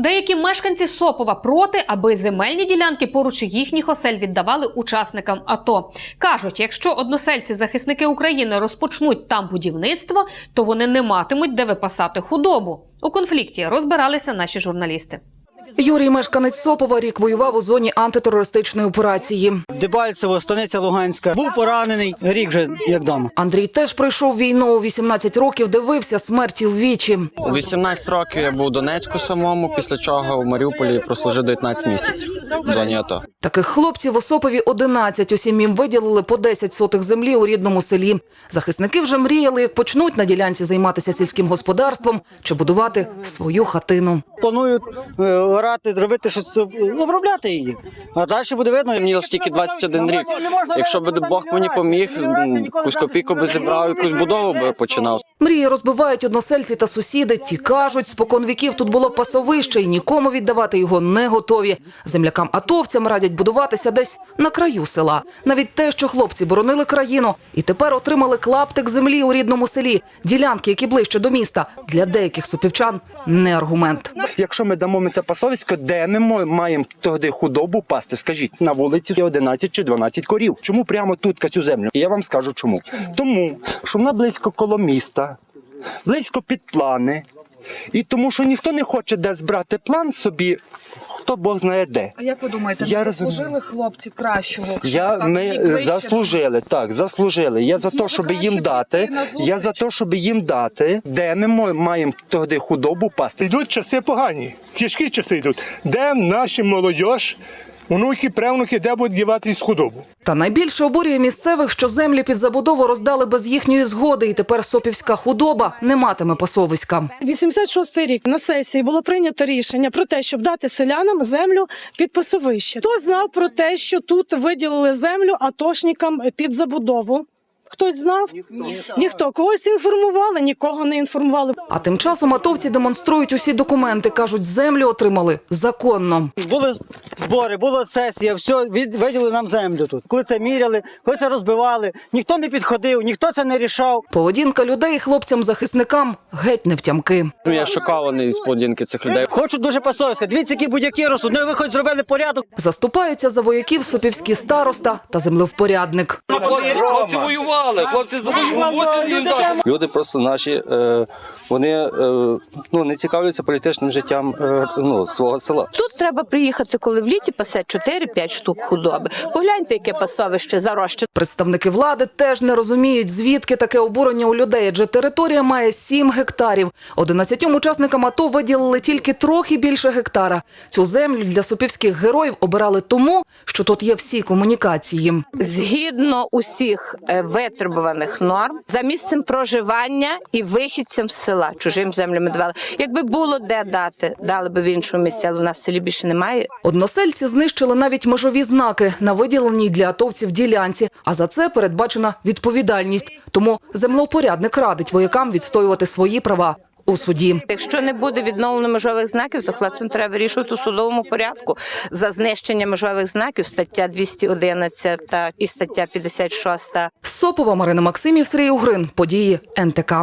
Деякі мешканці Сопова проти, аби земельні ділянки поруч їхніх осель віддавали учасникам АТО. кажуть, якщо односельці захисники України розпочнуть там будівництво, то вони не матимуть де випасати худобу. У конфлікті розбиралися наші журналісти. Юрій, мешканець Сопова, рік воював у зоні антитерористичної операції. Дебальцево, станиця Луганська. Був поранений, рік вже як вдома. Андрій теж пройшов війну у 18 років, дивився смерті в вічі. У 18 років я був у Донецьку самому, після чого в Маріуполі прослужив 19 місяців в зоні АТО. Таких хлопців у Сопові 11. Усім їм виділили по 10 сотих землі у рідному селі. Захисники вже мріяли, як почнуть на ділянці займатися сільським господарством чи будувати свою хатину. Планують е, зробити щось, ну вробляти її. А далі буде видно. Мені лише тільки 21 рік. Якщо б Бог мені поміг, якусь копійку би зібрав, якусь будову би починав. Мрії розбивають односельці та сусіди. Ті кажуть, спокон віків тут було пасовище і нікому віддавати його не готові. Землякам атовцям радять будуватися десь на краю села. Навіть те, що хлопці боронили країну і тепер отримали клаптик землі у рідному селі, ділянки, які ближче до міста, для деяких супівчан не аргумент. Якщо ми дамо ми це пасовисько, де ми маємо тоді худобу пасти? Скажіть, на вулиці є 11 чи 12 корів. Чому прямо тут цю землю? І я вам скажу чому. Тому, що вона близько коло міста, близько під плани. І тому, що ніхто не хоче де збрати план собі, хто Бог знає де. А як ви думаєте, Я розумію. заслужили хлопці кращого? Я, ми заслужили, так, заслужили. Я за те, Ну, щоб їм дати, я за те, щоб їм дати, де ми маємо тоді худобу пасти. Йдуть часи погані, тяжкі часи йдуть. Де наші молодь, онуки, правнуки, де будуть діватись худобу? Та найбільше обурює місцевих, що землі під забудову роздали без їхньої згоди, і тепер сопівська худоба не матиме пасовиська. 86 рік на сесії було прийнято рішення про те, щоб дати селянам землю під пасовище. Хто знав про те, що тут виділили землю атошникам під забудову? Хтось знав? Ніхто. Когось інформували, нікого не інформували. А тим часом атовці демонструють усі документи. кажуть, землю отримали законно. Були збори, була сесія, все, від, виділи нам землю тут. Коли це міряли, коли це розбивали, ніхто не підходив, ніхто це не рішав. Поведінка людей хлопцям-захисникам геть не втямки. Ну, я шокований з поведінки цих людей. Хочуть дуже пасовиська. Дивіться, які будь-які ростуть. Ну ви хоч зробили порядок. Заступаються за вояків сопівський староста та землевпорядник. Хлопці воювали, хлопці завоювали їм. Люди просто наші, е, вони е, ну, не цікавляться політичним життям е, ну, свого села. Тут треба приїхати, коли в літі пасе 4-5 штук худоби. Погляньте, яке пасовище зарощене. Представники влади теж не розуміють, звідки таке обурення у людей, адже територія має 7 гектарів. 11 учасникам АТО виділили тільки трохи більше гектара. Цю землю для сопівських героїв обирали тому, що тут є всі комунікації. Згідно усіх е, витребуваних норм, за місцем проживання і вихідцям з села чужим землям ми давали. Якби було де дати, дали би в іншому місці, але в нас в селі більше немає. Односельці знищили навіть межові знаки на виділеній для атовців ділянці, а за це передбачена відповідальність. Тому землеупорядник радить воякам відстоювати свої права у суді. Якщо не буде відновлено межових знаків, то хлопцям треба вирішувати у судовому порядку. За знищення межових знаків стаття 211 і стаття 56 З Сопова Марина Максимів, Сергій Угрин. Події НТК.